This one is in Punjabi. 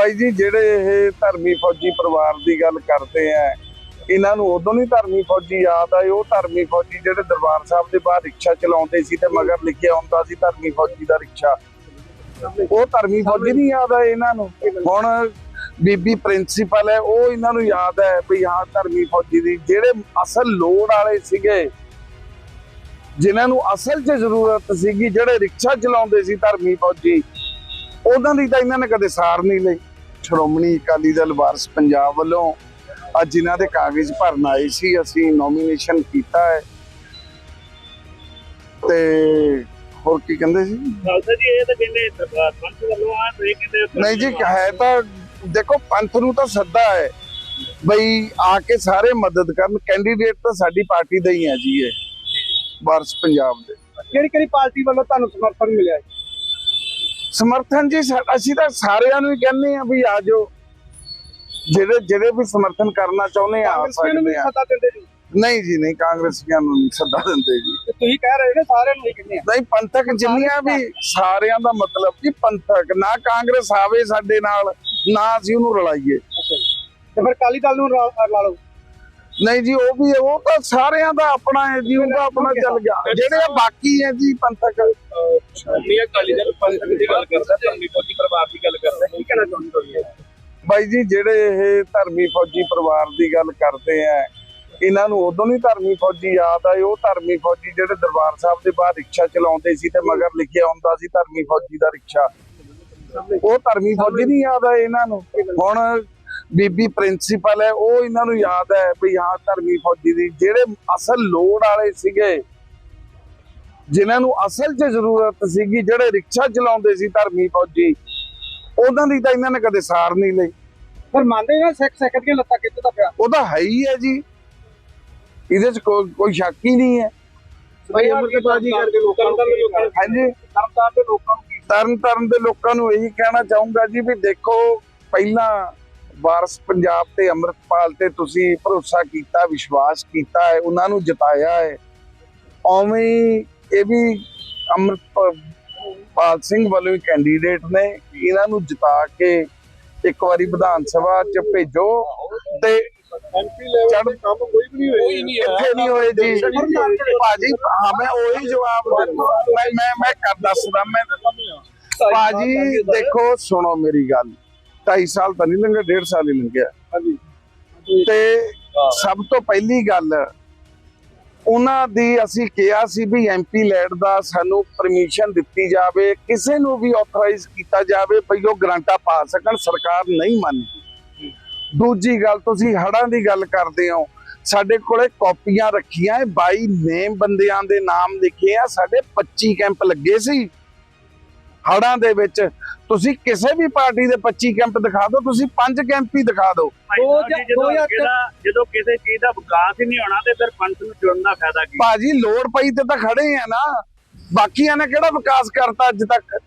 ਬਾਈ ਜੀ, ਜਿਹੜੇ ਇਹ ਧਰਮੀ ਫੌਜੀ ਪਰਿਵਾਰ ਦੀ ਗੱਲ ਕਰਦੇ ਆ, ਇਹਨਾਂ ਨੂੰ ਉਦੋਂ ਨਹੀਂ ਧਰਮੀ ਫੌਜੀ ਯਾਦ ਆਏ, ਉਹ ਧਰਮੀ ਫੌਜੀ ਜਿਹੜੇ ਦਰਬਾਰ ਸਾਹਿਬ ਦੇ ਬਾਹਰ ਰਿਕਸ਼ਾ ਚਲਾਉਂਦੇ ਸੀ ਤੇ ਮਗਰ ਲਿਖਿਆ ਹੁੰਦਾ ਸੀ ਧਰਮੀ ਫੌਜੀ ਦਾ ਰਿਕਸ਼ਾ। ਉਹ ਧਰਮੀ ਫੌਜੀ ਨਹੀਂ ਯਾਦ ਆਏ ਇਹਨਾਂ ਨੂੰ। ਹੁਣ ਬੀਬੀ ਪ੍ਰਿੰਸੀਪਲ ਹੈ, ਉਹ ਇਹਨਾਂ ਨੂੰ ਯਾਦ ਹੈ ਵੀ ਹਾਂ, ਧਰਮੀ ਫੌਜੀ ਦੀ ਜਿਹੜੇ ਅਸਲ ਲੋੜ ਵਾਲੇ ਸੀਗੇ, ਜਿਨ੍ਹਾਂ ਨੂੰ ਅਸਲ 'ਚ ਜ਼ਰੂਰਤ ਸੀਗੀ, ਜਿਹੜੇ ਰਿਕਸ਼ਾ ਚਲਾਉਂਦੇ ਸੀ ਧਰਮੀ ਫੌਜੀ, ਉਹਨਾਂ ਦੀ ਤਾਂ ਇਹਨਾਂ ਨੇ ਕਦੇ ਸਾਰ ਨਹੀਂ ਲਈ। ਸ਼੍ਰੋਮਣੀ ਅਕਾਲੀ ਦਲ ਵਾਰਸ ਪੰਜਾਬ ਵੱਲੋਂ ਅੱਜ ਜਿਨ੍ਹਾਂ ਦੇ ਕਾਗਜ਼ ਭਰਨ ਆਏ ਸੀ ਅਸੀਂ ਨੋਮੀਨੇਸ਼ਨ ਕੀਤਾ ਹੈ। ਤੇ ਹੋਰ ਕੀ ਕਹਿੰਦੇ ਸੀ? ਖਾਲਸਾ ਜੀ ਇਹ ਤਾਂ ਕਹਿੰਦੇ ਸਰਕਾਰ ਪੰਥ ਵੱਲੋਂ ਆ ਤੇ ਇਹ ਕਹਿੰਦੇ ਨਹੀਂ ਜੀ ਹੈ ਤਾਂ ਦੇਖੋ ਪੰਥ ਨੂੰ ਤਾਂ ਸੱਦਾ ਹੈ ਬਈ ਆ ਕੇ ਸਾਰੇ ਮਦਦ ਕਰਨ ਕੈਂਡੀਡੇਟ ਤਾਂ ਸਾਡੀ ਪਾਰਟੀ ਦਾ ਹੀ ਹੈ ਜੀ ਇਹ ਵਾਰਸ ਪੰਜਾਬ ਦੇ। ਕਿਹੜੀ ਕਿਹੜੀ ਪਾਰਟੀ ਵੱਲੋਂ ਤੁਹਾਨੂੰ ਸਮਰਥਨ ਮਿਲਿਆ ਹੈ? ਸਮਰਥਨ ਜੀ ਅਸੀਂ ਤਾਂ ਸਾਰਿਆਂ ਨੂੰ ਹੀ ਕਹਿੰਦੇ ਆ ਵੀ ਆ ਜਾਓ। ਜਿਹੜੇ ਜਿਹੜੇ ਵੀ ਸਮਰਥਨ ਕਰਨਾ ਚਾਹੁੰਦੇ ਆ ਕਾਂਗਰਸੀਆਂ ਨੂੰ ਵੀ ਸੱਦਾ ਦਿੰਦੇ ਜੀ। ਨਹੀਂ ਜੀ ਨਹੀਂ ਕਾਂਗਰਸੀਆਂ ਨੂੰ ਸੱਦਾ ਦਿੰਦੇ ਜੀ। ਤੁਸੀਂ ਕਹਿ ਰਹੇ ਨੇ ਸਾਰਿਆਂ ਨੂੰ ਹੀ ਕਹਿੰਦੇ ਆ। ਨਹੀਂ ਪੰਥਕ ਜਿੰਨੀਆਂ ਵੀ ਸਾਰਿਆਂ ਦਾ ਮਤਲਬ ਜੀ ਪੰਥਕ। ਨਾ ਕਾਂਗਰਸ ਆਵੇ ਸਾਡੇ ਨਾਲ ਨਾ ਅਸੀਂ ਉਹਨੂੰ ਰਲਾਈਏ। ਤੇ ਫਿਰ ਕਾਲੀ ਦਲ ਨੂੰ ਲਾ ਲਾ ਲਓ। ਨਹੀਂ ਜੀ ਉਹ ਵੀ ਉਹ ਤਾਂ ਸਾਰਿਆਂ ਦਾ ਆਪਣਾ ਹੈ ਜੀ ਉਹਦਾ ਆਪਣਾ ਚੱਲ ਗਿਆ। ਜਿਹੜੇ ਬਾਕੀ ਹੈ ਜੀ ਪੰਥਕ ਸ਼੍ਰੋਮਣੀ ਅਕਾਲੀ ਦਲ ਪੰਥ ਦੀ ਗੱਲ ਕਰਦਾ ਧਰਮੀ ਫੌਜੀ ਪਰਿਵਾਰ ਦੀ ਗੱਲ ਕਰਦਾ। ਕੀ ਕਹਿਣਾ ਚਾਹੁੰਦੇ ਹੋ ਬਾਈ ਜੀ, ਜਿਹੜੇ ਇਹ ਧਰਮੀ ਫੌਜੀ ਪਰਿਵਾਰ ਦੀ ਗੱਲ ਕਰਦੇ ਆ, ਇਹਨਾਂ ਨੂੰ ਉਦੋਂ ਨਹੀਂ ਧਰਮੀ ਫੌਜੀ ਯਾਦ ਆਏ, ਉਹ ਧਰਮੀ ਫੌਜੀ ਜਿਹੜੇ ਦਰਬਾਰ ਸਾਹਿਬ ਦੇ ਬਾਹਰ ਰਿਕਸ਼ਾ ਚਲਾਉਂਦੇ ਸੀ ਤੇ ਮਗਰ ਲਿਖਿਆ ਹੁੰਦਾ ਸੀ ਧਰਮੀ ਫੌਜੀ ਦਾ ਰਿਕਸ਼ਾ। ਉਹ ਧਰਮੀ ਫੌਜੀ ਨਹੀਂ ਯਾਦ ਆਏ ਇਹਨਾਂ ਨੂੰ। ਹੁਣ ਬੀਬੀ ਪ੍ਰਿੰਸੀਪਲ ਹੈ, ਉਹ ਇਹਨਾਂ ਨੂੰ ਯਾਦ ਹੈ ਵੀ ਹਾਂ, ਧਰਮੀ ਫੌਜੀ ਦੀ ਜਿਹੜੇ ਅਸਲ ਲੋੜ ਵਾਲੇ ਸੀਗੇ ਜਿਨ੍ਹਾਂ ਨੂੰ ਅਸਲ 'ਚ ਜ਼ਰੂਰਤ ਸੀਗੀ ਜਿਹੜੇ ਰਿਕਸ਼ਾ ਚਲਾਉਂਦੇ ਸੀ ਧਰਮੀ ਫੌਜੀ ਉਹਨਾਂ ਦੀ ਤਾਂ ਇਹਨਾਂ ਨੇ ਕਦੇ ਸਾਰ ਨਹੀਂ ਲਈ। ਫਿਰ ਮੰਨਦੇ ਨਾ ਸਿੱਖ ਸਿੱਖ ਦੀਆਂ ਲੱਤਾਂ ਖਿੱਚਦਾ ਪਿਆ। ਉਹ ਤਾਂ ਹੈ ਹੀ ਹੈ ਜੀ। ਇਹਦੇ 'ਚ ਕੋਈ ਕੋਈ ਸ਼ੱਕ ਹੀ ਨਹੀਂ ਹੈ। ਬਈ ਅਮਰਤਪਾਜੀ ਕਰਕੇ ਲੋਕਾਂ ਨੂੰ ਹਾਂਜੀ। ਤਰਨਤਾਰਨ ਦੇ ਲੋਕਾਂ ਨੂੰ ਕੀ ਤਰਨ ਤਰਨ ਦੇ ਲੋਕਾਂ ਨੂੰ ਇਹੀ ਕਹਿਣਾ ਚਾਹੂੰਗਾ ਜੀ ਵੀ ਦੇਖੋ ਪਹਿਲਾਂ ਵਾਰਸ ਪੰਜਾਬ ਤੇ ਅੰਮ੍ਰਿਤਪਾਲ ਤੇ ਤੁਸੀਂ ਭਰੋਸਾ ਕੀਤਾ ਵਿਸ਼ਵਾਸ ਕੀਤਾ ਹੈ ਉਹਨਾਂ ਨੂੰ ਜਿਤਾਇਆ ਹੈ। ਉਵੇਂ ਹੀ ਇਹ ਵੀ ਅੰਮ੍ਰਿਤਪਾਲ ਸਿੰਘ ਵੱਲੋਂ ਹੀ ਕੈਂਡੀਡੇਟ ਨੇ ਇਹਨਾਂ ਨੂੰ ਜਿਤਾ ਕੇ ਇੱਕ ਵਾਰੀ ਵਿਧਾਨ ਸਭਾ ਚ ਭੇਜੋ ਤੇ ਐਮਪੀ ਲੈਵਲ ਦੇ ਕੰਮ ਕੋਈ ਵੀ ਨਹੀਂ ਹੋਏ ਕਿੱਥੇ ਨਹੀਂ ਹੋਏ ਜੀ ਭਾਜੀ ਹਾਂ ਮੈਂ ਉਹੀ ਜਵਾਬ ਦਿੰਦਾ ਮੈਂ ਮੈਂ ਮੈਂ ਕਰ ਦੱਸਦਾ ਮੈਂ ਭਾਜੀ ਦੇਖੋ ਸੁਣੋ ਮੇਰੀ ਗੱਲ। 2.5 ਸਾਲ ਤਾਂ ਨਹੀਂ ਲੰਘਿਆ 1.5 ਸਾਲ ਹੀ ਲੰਘਿਆ। ਹਾਂਜੀ। ਤੇ ਸਭ ਤੋਂ ਪਹਿਲੀ ਗੱਲ ਉਹਨਾਂ ਦੀ ਅਸੀਂ ਕਿਹਾ ਸੀ ਵੀ ਐਮਪੀ ਲੈਟ ਦਾ ਸਾਨੂੰ ਪਰਮਿਸ਼ਨ ਦਿੱਤੀ ਜਾਵੇ, ਕਿਸੇ ਨੂੰ ਵੀ ਆਥੋਰਾਈਜ਼ ਕੀਤਾ ਜਾਵੇ ਭਈ ਉਹ ਗ੍ਰਾਂਟਾਂ ਪਾ ਸਕਣ, ਸਰਕਾਰ ਨਹੀਂ ਮੰਨਦੀ। ਦੂਜੀ ਗੱਲ, ਤੁਸੀਂ ਹੜਾਂ ਦੀ ਗੱਲ ਕਰਦੇ ਹੋ, ਸਾਡੇ ਕੋਲੇ ਕਾਪੀਆਂ ਰੱਖੀਆਂ ਹੈ 22 ਨੇਮ ਬੰਦਿਆਂ ਦੇ ਨਾਮ ਲਿਖੇ ਆ, ਸਾਡੇ 25 ਕੈਂਪ ਲੱਗੇ ਸੀ। ਹੜਾਂ ਦੇ ਵਿੱਚ ਤੁਸੀਂ ਕਿਸੇ ਵੀ ਪਾਰਟੀ ਦੇ 25 ਕੈਂਪ ਦਿਖਾ ਦਿਓ ਤੁਸੀਂ 5 ਕੈਂਪ ਹੀ ਦਿਖਾ ਦਿਓ। ਜਦੋਂ ਕਿਸੇ ਚੀਜ਼ ਦਾ ਵਿਕਾਸ ਹੀ ਨਹੀਂ ਹੋਣਾ ਤੇ ਫਿਰ ਪੰਥ ਨੂੰ ਜੁੜਨ ਦਾ ਫਾਇਦਾ ਕੀ? ਭਾਜੀ ਲੋੜ ਪਈ ਤੇ ਤਾਂ ਖੜੇ ਆ ਨਾ। ਬਾਕੀਆਂ ਨੇ ਕਿਹੜਾ ਵਿਕਾਸ ਕਰਤਾ ਅੱਜ ਤੱਕ?